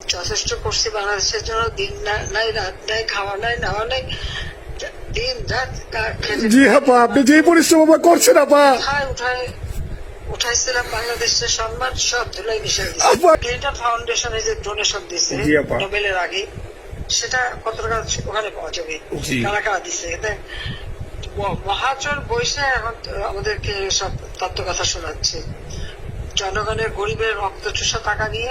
যথেষ্ট করছি বাংলাদেশের জন্য দিন নাই রাত নাই খাওয়া নাই নেওয়া নাই দিন রাত জি আপা আপনি যে পরিশ্রম আপা করছেন আপা উঠায় উঠাইছিলাম বাংলাদেশের সম্মান সব ধুলাই মিশাই ক্লিন্টন ফাউন্ডেশনে যে ডোনেশন দিছে নোবেলের আগে সেটা কত টাকা ওখানে পাওয়া যাবে? কারা কারা দিছে মহাজন বৈশে এখন আমাদেরকে সব তত্ত্ব কথা শোনাচ্ছে। জনগণের গরিবের রক্ত চুষা টাকা নিয়ে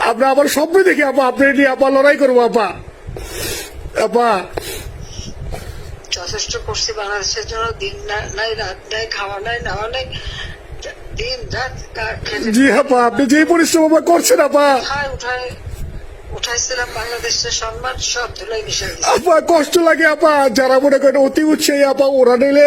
আমরা আবার স্বপ্ন দেখি আপা আপনি নিয়ে আপা লড়াই করব আপা। আপা। যথেষ্ট করছি বাংলাদেশের জন্য দিন নাই রাত নাই খাওয়া নাই নেওয়া নাই দিন রাত জি আপা আপনি যে পরিশ্রম আপা করছেন আপা। উঠায় উঠাইছিলাম বাংলাদেশের সম্মান সব ধুলাই দিছে। আপা কষ্ট লাগে আপা। যারা মনে করেন অতি উৎসাহী আপা ওরা নিলে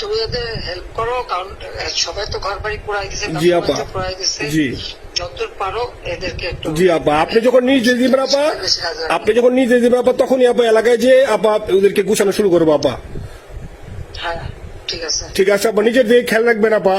তুমি যাতে হেল্প করো কারণ সবাই তো ঘর বাড়ি পুরাই গেছে জি আপা। গেছে জি। যতদূর পারো এদেরকে একটু জি আপা। আপনি যখন নিজ দিবেন আপা আপনি যখন নিজ দিবেন আপা তখনই আপা এলাকায় যে আপা ওদেরকে গুছানো শুরু করব আপা। হ্যাঁ ঠিক আছে। ঠিক আছে আপা। নিজের দিকে খেয়াল রাখবেন আপা।